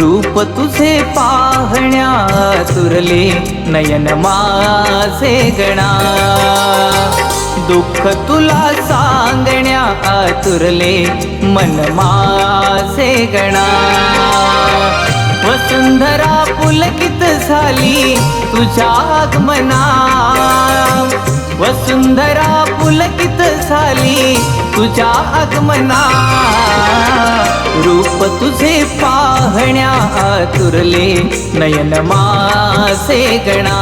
रूप तुझे पाहण्या तुरले नयन माझे गणा. दुःख तुला सांगण्या तुरले मन माझे गणा. वसुंधरा पुलकित झाली तुझ्या आगमना वसुंधरा पुलकित झाली तुझ्या आगमना रूप तुझे पाहण्या आतुरले नयन मासे गणा.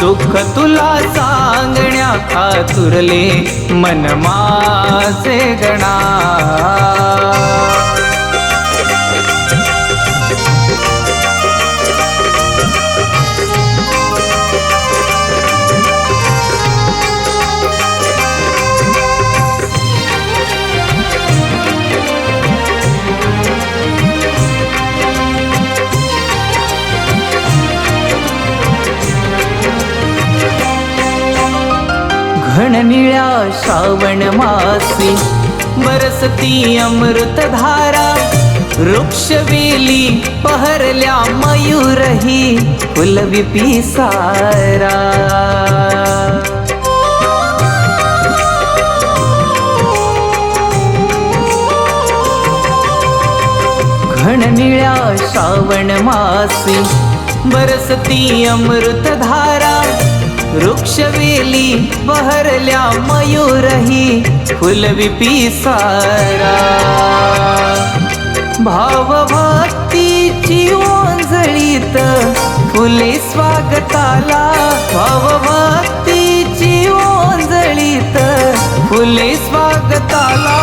दुःख तुला सांगण्या आतुरले मन मासे गणा. घन निळ्या श्रावण मासी. बरसती अमृतधारा वृक्षवेली पहरल्या मयूरही फुलविपी सारा घन निळ्या श्रावण मासी बरसती अमृतधारा वृक्षवेली बहरल्या मयूरही फुलविपी सारा. भावभक्तीची ओंजळीत फुले स्वागताला भावभक्तीची ओंजळीत फुले स्वागताला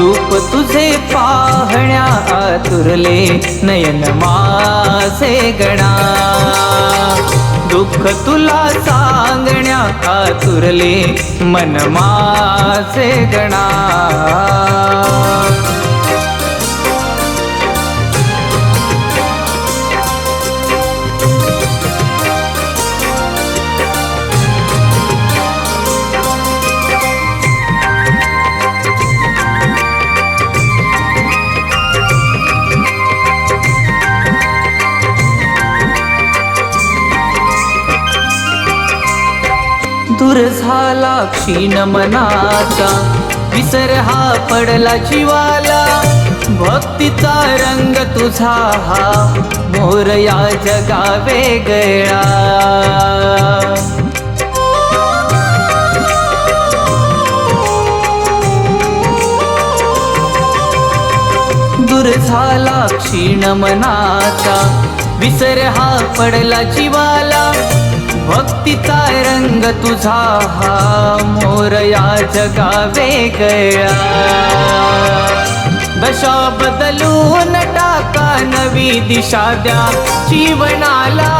रूप तुझे पाहण्या आतुरले नयन मासे गणा. दुःख तुला सांगण्या आतुरले मन मासे गणा. दूर झाला क्षीण मनाचा. विसर हा पडला जीवाला. भक्तीचा रंग तुझा हा. मोर या जगा वेगळा दूर झाला क्षीण मनाचा. विसर हा पडला जीवाला. भक्तीचा रंग तुझा हा? मोर या जगा वेगळा दशा बदलून टाका नवी दिशा द्या जीवनाला.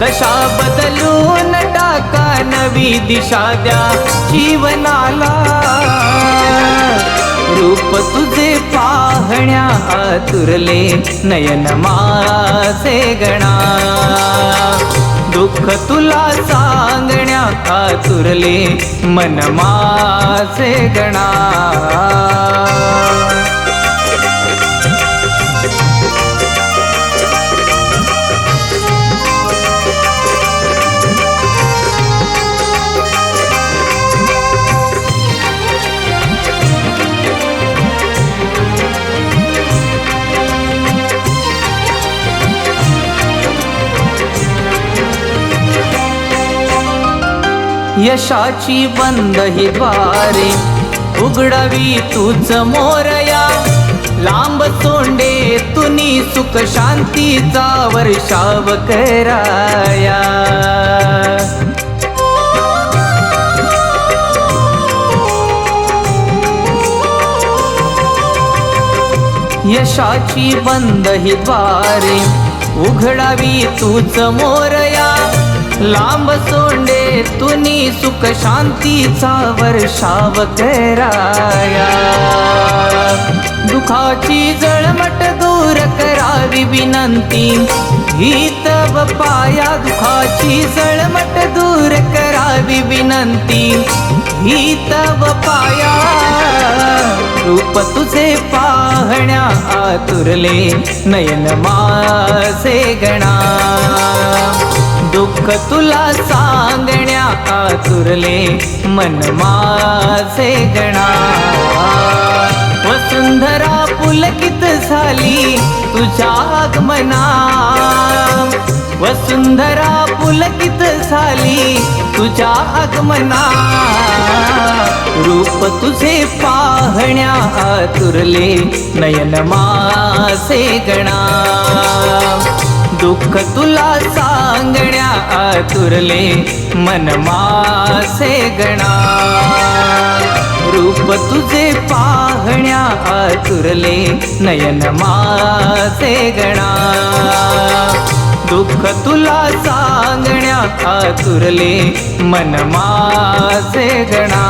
दशा बदलून टाका नवी दिशा द्या जीवनाला. रूप तुझे पाहण्या आतुरले नयन माझे गणा. दुःख तुला सांगण्या आतुरले मन मासे गणा. यशाची बंद ही द्वारे. उघडावी तूच मोरया. लांब तोंडे तुनी सुख शांतीचा वर्षाव कराया. यशाची बंद ही द्वारे. उघडावी तूच मोरया. लांब सोंडे तुनी सुख शांतीचा वर्षाव कराया. दुखाची जळमट दूर करावी विनंती. ही तब पाया दुखाची जळमट दूर करावी विनंती. ही तब पाया रूप तुझे पाहण्या आतुरले नयन मासे गणा. दुःख तुला सांगण्या आतुरले मन माझे गणा वसुंधरा पुलकित झाली तुझ्या आगमना. वसुंधरा पुलकित झाली तुझ्या आगमना. रूप तुझे पाहण्या आतुरले नयन मासे गणा दुःख तुला सांगण्या आतुरले मन मासे गणा. रूप तुझे पाहण्या आतुरले नयन मासे गणा. दुःख तुला सांगण्या आतुरले मन मासे गणा.